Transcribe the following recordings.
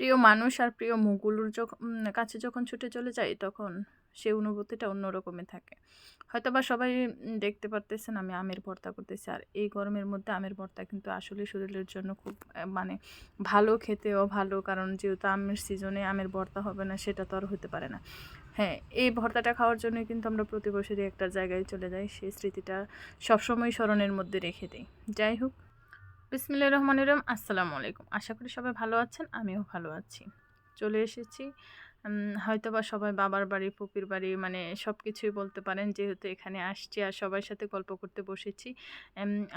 প্রিয় মানুষ আর প্রিয় মুখগুলোর যখন কাছে যখন ছুটে চলে যায়, তখন সে অনুভূতিটা অন্যরকমই থাকে। হয়তো বা সবাই দেখতে পারতেছেন আমি আমের ভর্তা করতেছি। আর এই গরমের মধ্যে আমের ভর্তা কিন্তু আসলে শরীরের জন্য খুব মানে ভালো খেতেও ভালো। কারণ যেহেতু আমের সিজনে আমের ভর্তা হবে না, সেটা তো আর হতে পারে না। হ্যাঁ এই ভর্তাটা খাওয়ার জন্যই কিন্তু আমরা প্রতি বছরই একটা জায়গায় চলে যাই। সেই স্মৃতিটা সবসময় স্মরণের মধ্যে রেখে দিই। যাই হোক। বিসমিল্লা রহমান রহিম, আসসালামু আলাইকুম। আশা করি সবাই ভালো আছেন, আমিও ভালো আছি। চলে এসেছি। হয়তো বা সবাই বাবার বাড়ি, পুপির বাড়ি মানে সব কিছুই বলতে পারেন, যেহেতু এখানে আসছি আর সবার সাথে গল্প করতে বসেছি।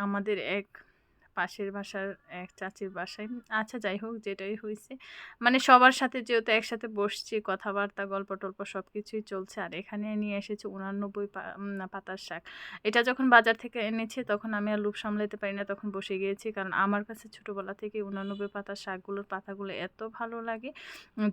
আমাদের এক পাশের বাসার এক চাচির বাসায়। আচ্ছা যাই হোক, যেটাই হয়েছে মানে সবার সাথে যেহেতু একসাথে বসছি, কথাবার্তা গল্প টল্প সব কিছুই চলছে, আর এখানে নিয়ে এসেছে উনানব্বই পাতার শাক। এটা যখন বাজার থেকে এনেছি, তখন আমি আর লুপ সামলাতে পারি না, তখন বসে গিয়েছি, কারণ আমার কাছে ছোটোবেলা থেকে উনানব্বই পাতার শাকগুলোর পাতাগুলো এত ভালো লাগে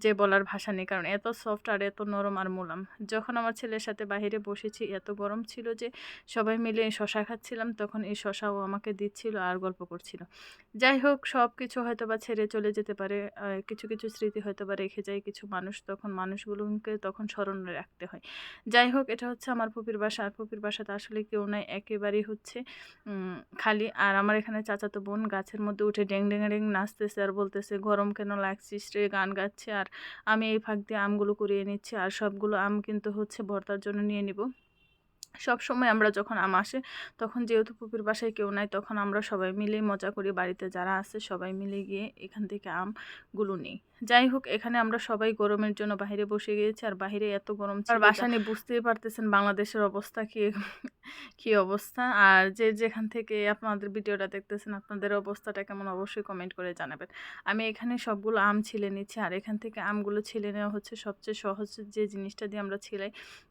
যে বলার ভাষা নেই, কারণ এত সফট আর এত নরম আর মোলাম। যখন আমার ছেলের সাথে বাইরে বসেছি, এত গরম ছিল যে সবাই মিলে শশা খাচ্ছিলাম, তখন এই শশাও আমাকে দিচ্ছিল আর গল্প করছিল। যাই হোক সব কিছু হয়তো বা ছেড়ে চলে যেতে পারে। কিছু কিছু স্মৃতি হয়তো বা রেখে যায়, কিছু মানুষ তখন, মানুষগুলোকে তখন স্মরণ রাখতে হয়। যাই হোক, এটা হচ্ছে আমার পুপির বাসা। আর পুপির বাসাতে আসলে কেউ নাই, একেবারেই হচ্ছে খালি। আর আমার এখানে চাচাতো বোন গাছের মধ্যে উঠে ডেং ডেং ডেং নাচতেছে আর বলতেছে, গরম কেন লাগছিস রে? গান গাচ্ছে। আর আমি এই ফাঁক দিয়ে আমগুলো কুড়িয়ে নিচ্ছি। আর সবগুলো আম কিন্তু হচ্ছে ভর্তার জন্য নিয়ে নিব। সব সময় আমরা যখন আম আসে তখন যেহেতু পুকুর বাসায় কেউ নাই তখন আমরা সবাই মিলে মজা করি। বাড়িতে যারা আছে সবাই মিলে গিয়ে এখান থেকে আমগুলো নিই। যাই হোক এখানে আমরা সবাই গরমের জন্য বাইরে বসে গিয়েছি আর বাইরে এত গরম ছিল বাসা নিয়ে বুঝতেই পারতেছেন বাংলাদেশের অবস্থা কি কি অবস্থা। আর যে যেখান থেকে আপনাদের ভিডিওটা দেখতেছেন আপনাদের অবস্থাটা কেমন অবশ্যই কমেন্ট করে জানাবেন। আমি এখানে সবগুলো আম ছিলে নিচ্ছি আর এখান থেকে আমগুলো ছিলে নেওয়া হচ্ছে সবচেয়ে সহজ যে জিনিসটা দিয়ে আমরা ছিলাই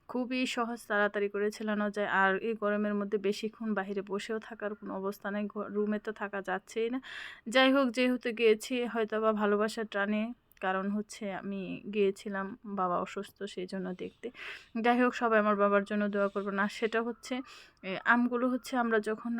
খুবই সহজ তাড়াতাড়ি করে ছেলানো যায়। আর এই গরমের মধ্যে বেশিক্ষণ বাইরে বসেও থাকার কোনো অবস্থা নেই। রুমে তো থাকা যাচ্ছেই না। যাই হোক, যেহেতু গিয়েছি হয়তো বা ভালোবাসার টানে, কারণ হচ্ছে আমি গিয়েছিলাম বাবা অসুস্থ সেই জন্য দেখতে। যাই হোক, সবাই আমার বাবার জন্য দোয়া করব না সেটা হচ্ছে আমগুলো হচ্ছে আমরা যখন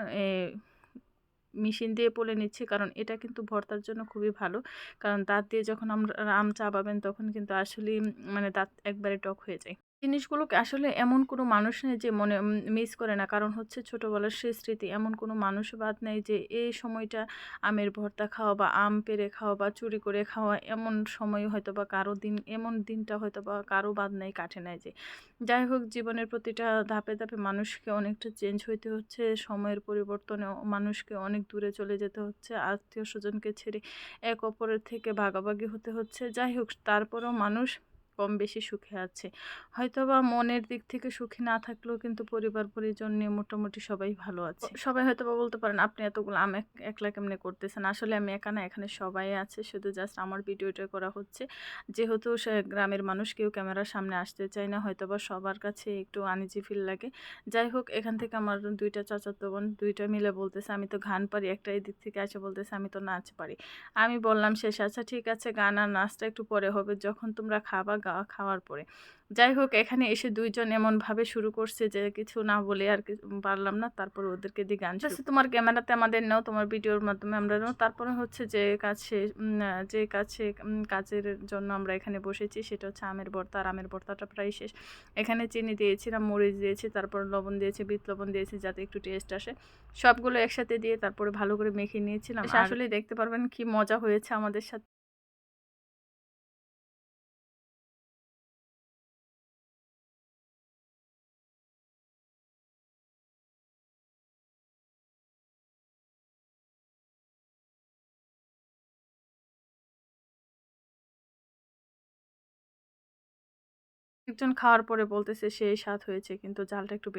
মেশিন দিয়ে পলে নিচ্ছি, কারণ এটা কিন্তু ভর্তার জন্য খুবই ভালো। কারণ দাঁত দিয়ে যখন আমরা, আম চাবাবেন তখন কিন্তু আসলেই মানে দাঁত একবারে টক হয়ে যায়। জিনিসগুলোকে আসলে এমন কোনো মানুষ নেই যে মনে মিস করে না। কারণ হচ্ছে ছোটোবেলার সেই স্মৃতি এমন কোনো মানুষ বাদ নেই যে এই সময়টা আমের ভর্তা খাওয়া বা আম পেরে খাওয়া বা চুরি করে খাওয়া এমন সময় হয়তো বা কারও দিন, এমন দিনটা হয়তো বা কারও বাদ নেই, কাটে নাই যে। যাই হোক, জীবনের প্রতিটা ধাপে ধাপে মানুষকে অনেকটা চেঞ্জ হইতে হচ্ছে, সময়ের পরিবর্তনে মানুষকে অনেক দূরে চলে যেতে হচ্ছে, আত্মীয় স্বজনকে ছেড়ে এক অপরের থেকে ভাগাভাগি হতে হচ্ছে। যাই হোক, তারপরেও মানুষ কম বেশি সুখে আছে। হয়তো বা মনের দিক থেকে সুখী না থাকলেও কিন্তু পরিবার পরিজন নিয়ে মোটামুটি সবাই ভালো আছে। সবাই হয়তো বা বলতে পারেন আপনি এতগুলো আম এক- একলা কেমনে করতেছেন? আসলে আমি একা না এখানে সবাই আছে। শুধু জাস্ট আমার ভিডিওটা করা হচ্ছে। যেহেতু গ্রামের মানুষ কেউ ক্যামেরার সামনে আসতে চায় না হয়তো বা সবার কাছে একটু আনিজি ফিল লাগে। যাই হোক এখান থেকে আমার দুইটা চাচাতো বোন দুইটা মিলে বলতেছে আমি তো গান পারি একটা এই দিক থেকে আসে বলতেছে আমি তো নাচ পারি। আমি বললাম শেষ আচ্ছা ঠিক আছে গান আর নাচটা একটু পরে হবে। যখন তোমরা খাবা গা খাওয়ার পরে। যাই হোক এখানে এসে দুইজন এমনভাবে শুরু করছে যে কিছু না বলে আর কি পারলাম না তারপর ওদেরকে দিয়ে গান শুরু তোমার ক্যামেরাতে আমাদের নাও তোমার ভিডিওর মাধ্যমে আমরা নাও। তারপরে হচ্ছে যে আহ, যে কাছে কাজের জন্য আমরা এখানে বসেছি সেটা হচ্ছে আমের ভর্তা। আর আমের ভর্তাটা প্রায় শেষ। এখানে চিনি দিয়েছিলাম মরিচ দিয়েছি তারপর লবণ দিয়েছি বিট লবণ দিয়েছি যাতে একটু টেস্ট আসে। সবগুলো একসাথে দিয়ে তারপরে ভালো করে মেখে নিয়েছিলাম। আসলে দেখতে পারবেন কি মজা হয়েছে আমাদের সাথে। একজন খাওয়ার পরে বলতেছে সে স্বাদ হয়েছে কিন্তু জালটা একটু